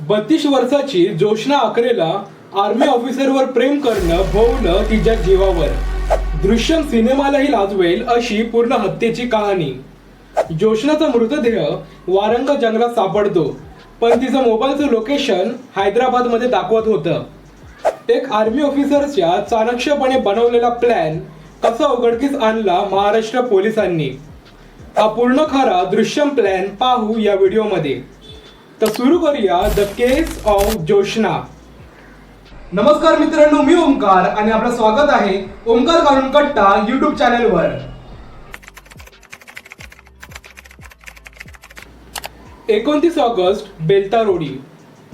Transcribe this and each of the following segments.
बत्तीस वर्षाची जोशना आकरेला आर्मी ऑफिसरवर प्रेम करणं भोवलं तिच्या जीवावर. दृश्यम सिनेमालाही लाजवेल अशी पूर्ण हत्येची कहाणी. जोशनाचा मृतदेह वारंग जंगलात सापडतो पण तिचं मोबाईलचं लोकेशन हैदराबादमध्ये दाखवत होतं. एक आर्मी ऑफिसरच्या चाणक्यपणे बनवलेला प्लॅन कसा उघडकीस आणला महाराष्ट्र पोलिसांनी? हा पूर्ण खरा दृश्यम प्लॅन पाहू या व्हिडिओमध्ये तर सुरू करूया द केस ऑफ जोशना नमस्कार मित्रांनो मी ओमकार आणि आपलं स्वागत आहे ओमकार काढून कट्टा युट्यूब चॅनलवर एकोणतीस ऑगस्ट बेलतारोडी.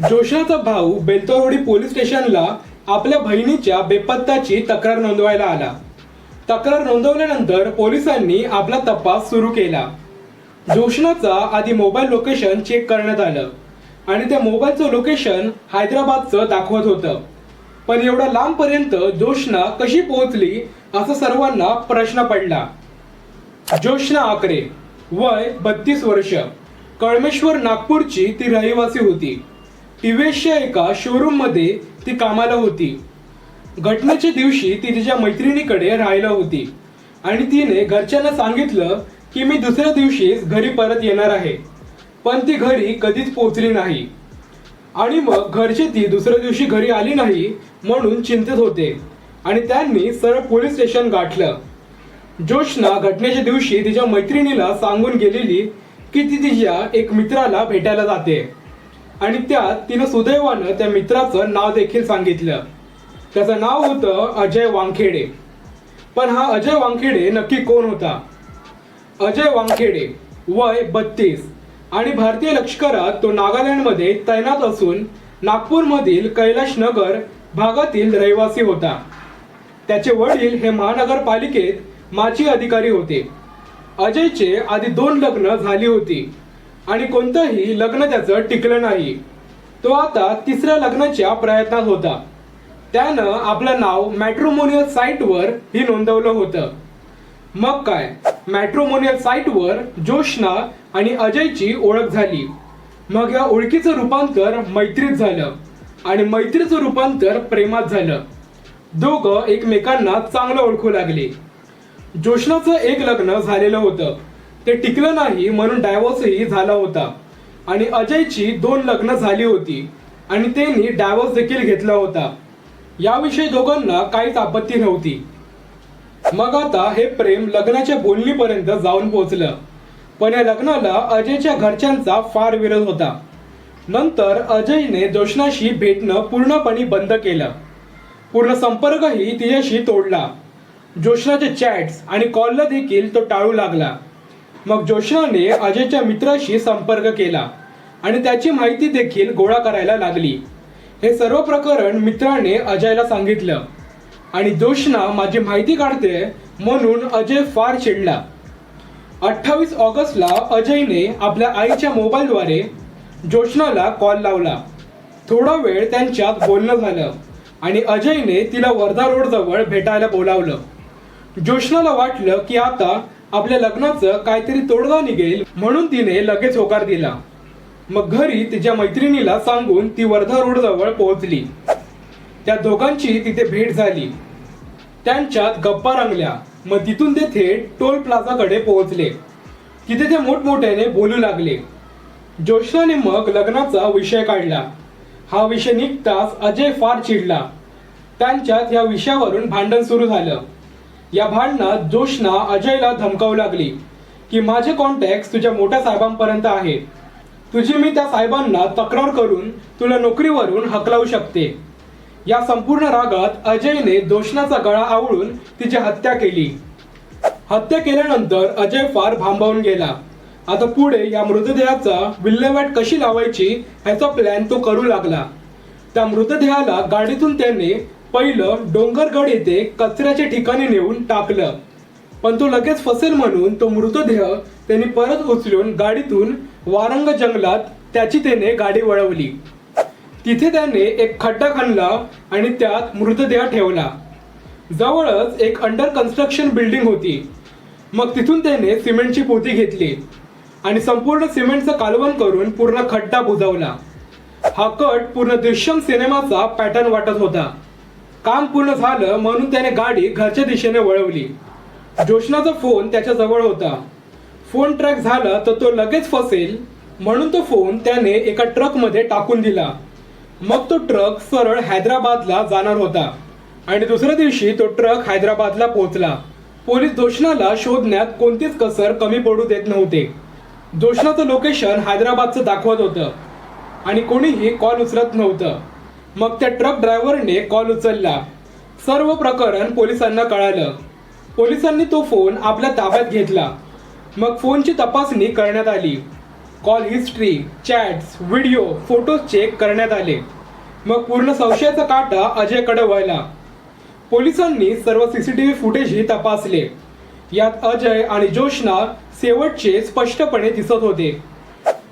जोशनाचा भाऊ बेलतारोडी पोलीस स्टेशनला आपल्या बहिणीच्या बेपत्ताची तक्रार नोंदवायला आला. तक्रार नोंदवल्यानंतर पोलिसांनी आपला तपास सुरू केला. जोशनाचा आधी मोबाईल लोकेशन चेक करण्यात आलं. आणि त्या मोबाईलचं लोकेशन हैदराबादचं दाखवत होतं. पण एवढ्या लांबपर्यंत जोशना कशी पोहोचली असा सर्वांना प्रश्न पडला. जोशना आकरे वय बत्तीस वर्ष. कळमेश्वर नागपूरची ती रहिवासी होती. टीव्हीएसच्या एका शोरूममध्ये ती कामाला होती. घटनेच्या दिवशी ती तिच्या मैत्रिणीकडे राहायला होती. आणि तिने घरच्यांना सांगितलं की मी दुसऱ्या दिवशीच घरी परत येणार आहे. पण ती घरी कधीच पोचली नाही. आणि मग घरचे ती दुसऱ्या दिवशी घरी आली नाही म्हणून चिंतित होते. आणि त्यांनी सरळ पोलीस स्टेशन गाठलं. जोशना घटनेच्या दिवशी तिच्या मैत्रिणीला सांगून गेलेली की ती तिच्या एक मित्राला भेटायला जाते. आणि त्यात तिनं सुदैवानं त्या मित्राचं नाव देखील सांगितलं. त्याचं नाव होतं अजय वानखेडे पण हा अजय वानखेडे नक्की कोण होता? अजय वानखेडे वय बत्तीस. आणि भारतीय लष्करात तो नागालँडमध्ये तैनात असून नागपूरमधील कैलाश नगर भागातील रहिवासी होता. त्याचे वडील हे महानगरपालिकेत माजी अधिकारी होते. अजयचे आधी दोन लग्न झाली होती. आणि कोणतंही लग्न त्याचं टिकलं नाही. तो आता तिसऱ्या लग्नाच्या प्रयत्नात होता. त्यानं आपलं नाव मॅट्रोमोनियल साईटवर ही नोंदवलं होतं. मग काय? मॅट्रोमोनियल साईटवर जोशना आणि अजयची ओळख झाली. मग या ओळखीचं रूपांतर मैत्रीत झालं आणि मैत्रीचं रूपांतर प्रेमात झालं. दोघं एकमेकांना चांगलं ओळखू लागले. जोशनाचं एक लग्न झालेलं होतं. ते टिकलं नाही म्हणून डायव्होर्सही झाला होता. आणि अजयची दोन लग्न झाली होती आणि त्यांनी डायव्होर्स देखील घेतला होता. याविषयी दोघांना काहीच आपत्ती नव्हती. मग आता हे प्रेम लग्नाच्या बोलणीपर्यंत जाऊन पोहोचलं. पण या लग्नाला अजयच्या घरच्यांचा फार विरोध होता. नंतर अजयने जोशनाशी भेटणं पूर्णपणे बंद केलं. पूर्ण संपर्कही तिच्याशी तोडला. जोशनाचे चॅट्स आणि कॉलला देखील तो टाळू लागला. मग जोशनाने अजयच्या मित्राशी संपर्क केला आणि त्याची माहिती देखील गोळा करायला लागली. हे सर्व प्रकरण मित्राने अजयला सांगितलं. आणि जोशना माझी माहिती काढते म्हणून अजय फार चिडला. अठ्ठावीस ऑगस्टला अजयने आपल्या आईच्या मोबाईलद्वारे जोशनाला कॉल लावला. थोडा वेळ त्यांच्यात बोलणं झालं आणि अजयने तिला वर्धा रोड जवळ भेटायला बोलावलं. जोशनाला वाटलं की आता आपल्या लग्नाचं काहीतरी तोडगा निघेल म्हणून तिने लगेच होकार दिला. मग घरी तिच्या मैत्रिणीला सांगून ती वर्धा रोड जवळ पोहोचली. त्या दोघांची तिथे भेट झाली. त्यांच्यात गप्पा रंगल्या. मग तिथून ते थेट टोल प्लाझाकडे पोहोचले. तिथे ते मोठमोठ्याने बोलू लागले. जोशनाने मग लग्नाचा विषय काढला. हा विषय निघताच अजय फार चिडला. त्यांच्यात या विषयावरून भांडण सुरू झालं. या भांडणात जोशना अजयला धमकावू लागली की माझे कॉन्टॅक्ट तुझ्या मोठ्या साहेबांपर्यंत आहेत. तुझी मी त्या साहेबांना तक्रार करून तुला नोकरीवरून हकलावू शकते. या संपूर्ण रागात अजयने दोषणाचा गळा आवळून तिची हत्या केली. हत्या केल्यानंतर अजय फार भांबावून गेला. आता पुढे या मृतदेहाचा विल्हेवाट कशी लावायची ह्याचा प्लॅन तो करू लागला. त्या मृतदेहाला गाडीतून त्याने पहिलं डोंगरगड येथे कचऱ्याच्या ठिकाणी नेऊन टाकलं. पण तो लगेच फसेल म्हणून तो मृतदेह त्यांनी परत उचलून गाडीतून वारंग जंगलात त्याची त्याने गाडी वळवली. तिथे त्याने एक खड्डा खणला आणि त्यात मृतदेह ठेवला. जवळच एक अंडर कन्स्ट्रक्शन बिल्डिंग होती. मग तिथून त्याने सिमेंटची पोती घेतली आणि संपूर्ण सिमेंटचं कालवण करून पूर्ण खड्डा बुजवला. हा कट पूर्ण दृश्यम सिनेमाचा पॅटर्न वाटत होता. काम पूर्ण झालं म्हणून त्याने गाडी घरच्या दिशेने वळवली. जोशनाचा फोन त्याच्याजवळ होता. फोन ट्रॅक झाला तर तो लगेच फसेल म्हणून तो फोन त्याने एका ट्रकमध्ये टाकून दिला. मग तो ट्रक सरळ हैदराबादला जाणार होता. आणि दुसऱ्या दिवशी तो ट्रक हैदराबादला पोहोचला. पोलीस दोषणाला शोधण्यात कोणतीच कसर कमी पडू देत नव्हते. दोषणाचं लोकेशन हैदराबादचं दाखवत होतं. आणि कोणीही कॉल उचलत नव्हतं. मग त्या ट्रक ड्रायव्हरने कॉल उचलला. सर्व प्रकरण पोलिसांना कळालं. पोलिसांनी तो फोन आपल्या ताब्यात घेतला. मग फोनची तपासणी करण्यात आली. Call history chats video photos check करण्यात आले. मग पूर्ण संशयाचा काटा अजयकडे वळला. पोलिसांनी सर्व सीसीटीव्ही फुटेजही तपासले. यात अजय आणि जोशना शेवटचे स्पष्टपणे दिसत होते.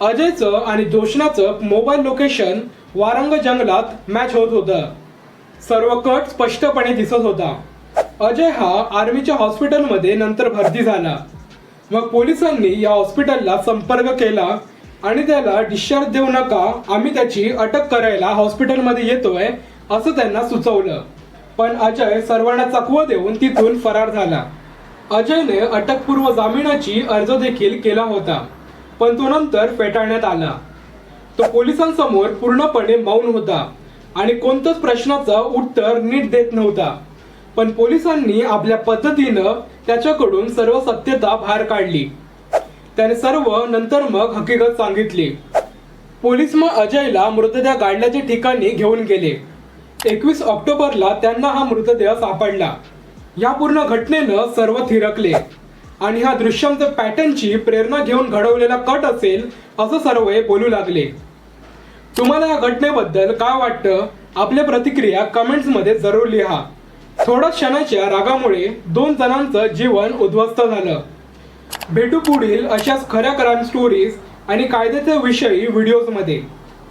अजयचं आणि जोशनाचं मोबाईल लोकेशन वारंग जंगलात मॅच होत होतं. सर्व कट स्पष्टपणे दिसत होता. अजय हा आर्मीच्या हॉस्पिटलमध्ये नंतर भरती झाला. मग पोलिसांनी या हॉस्पिटलला संपर्क केला आणि त्याला डिस्चार्ज देऊ नका आम्ही त्याची अटक करायला हॉस्पिटलमध्ये येतोय असं त्यांना सुचवलं. पण अजय सर्वांना चकवं देऊन तिथून फरार झाला. अजयने अटकपूर्व जामिनाची अर्ज देखील केला होता पण तो नंतर फेटाळण्यात आला. तो पोलिसांसमोर पूर्णपणे मौन होता आणि कोणत्याच प्रश्नाचं उत्तर नीट देत नव्हता. पण पोलिसांनी आपल्या पद्धतीनं त्याच्याकडून सर्व सत्यता बाहेर काढली. त्याने सर्व नंतर मग हकीकत सांगितली. पोलीस मग अजयला मृतदेह गाडल्याच्या ठिकाणी घेऊन गेले. एकवीस ऑक्टोबरला त्यांना हा मृतदेह सापडला. या पूर्ण घटनेनं सर्व थिरकले. आणि हा दृश्यमच्या पॅटर्नची प्रेरणा घेऊन घडवलेला कट असेल असं सर्व बोलू लागले. तुम्हाला या घटनेबद्दल काय वाटतं? आपल्या प्रतिक्रिया कमेंट्समध्ये जरूर लिहा. थोड्या क्षणाच्या रागामुळे दोन जणांचं जीवन उद्ध्वस्त झालं. भेटू पुढील अशाच खऱ्या क्राईम स्टोरीज आणि कायद्याच्या विषयी व्हिडिओजमध्ये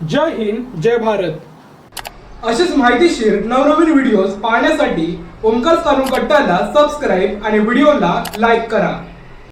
जय हिंद जय भारत. असेच माहितीशीर नवनवीन व्हिडिओज पाहण्यासाठी ओंकार चालू कट्टाला सबस्क्राईब आणि व्हिडिओला लाईक करा.